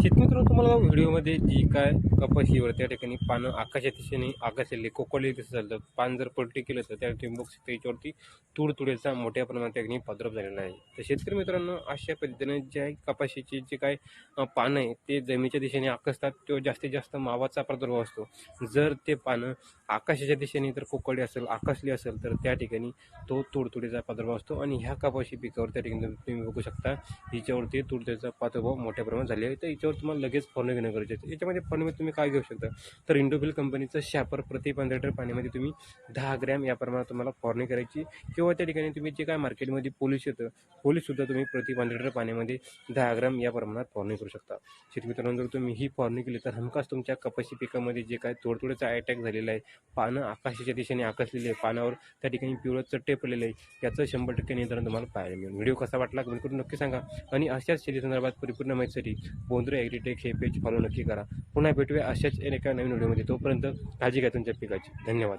शेतमित्र तुम्हाला व्हिडिओमध्ये जी काय कपाशीवर त्या ठिकाणी पानं आकाशाच्या दिशेने आकाशाले कोकळले दिसत झालं तर पान जर पलटी केलं तर त्या ठिकाणी बघू शकता याच्यावरती तूड मोठ्या प्रमाणात त्या ठिकाणी पद्रप झालेला आहे. तर शेतकरी मित्रांनो अशा पद्धतीने जे आहे कपाशीचे जे काय पानं आहे ते जमिनीच्या दिशेने आकसतात. तो जास्तीत जास्त मावाचा प्रादुर्भाव असतो. जर ते पानं आकाशाच्या दिशेने जर कोकळली असेल आकाशली असेल तर त्या ठिकाणी तो तुडतुडीचा प्रादुर्भाव असतो. आणि ह्या कपाशी पिकावर त्या ठिकाणी तुम्ही बघू शकता हिच्यावरती तुडतुडीचा प्रादुर्भाव मोठ्या प्रमाणात झाले आहे. तर याच्यावर तुम्हाला लगेच फवारणी घेणं गरजेचं आहे. याच्यामध्ये फवारणीमध्ये तुम्ही काय घेऊ शकता? तर इंडोबिल कंपनीचं शॅपर प्रति पंधरा लिटर पाण्यामध्ये तुम्ही दहा ग्रॅम या प्रमाणात तुम्हाला फवारणी करायची. किंवा त्या ठिकाणी तुम्ही जे काय मार्केटमध्ये पोलिश येतं पोलीससुद्धा तुम्ही प्रति पंधरा लिटर पाण्यामध्ये दहा ग्रॅम या प्रमाणात फॉर्ने करू शकता. शेतमित्रांनो जर तुम्ही ही फवारणी केली तर हमखास तुमच्या कपाशी पिकामध्ये जे काय तोडतोडीचा अटॅक झालेला आहे पानं आकाशाच्या दिशेने आकाशलेले आहे पानावर त्या ठिकाणी पिवळं चट्टे पडलेले आहे याचं शंभर टक्के नियंत्रण तुम्हाला पाहायला मिळेल. व्हिडिओ कसा वाटला कमेंट करून नक्की सांगा. आणि अशाच शेती संदर्भात परिपूर्ण माहितीसाठी बोंद्रे ॲग्रीटेक हे पेज फॉलो नक्की करा. पुन्हा भेटूया अशाच एका नवीन व्हिडिओमध्ये. तोपर्यंत काळजी घ्या तुमच्या पिकाची. धन्यवाद.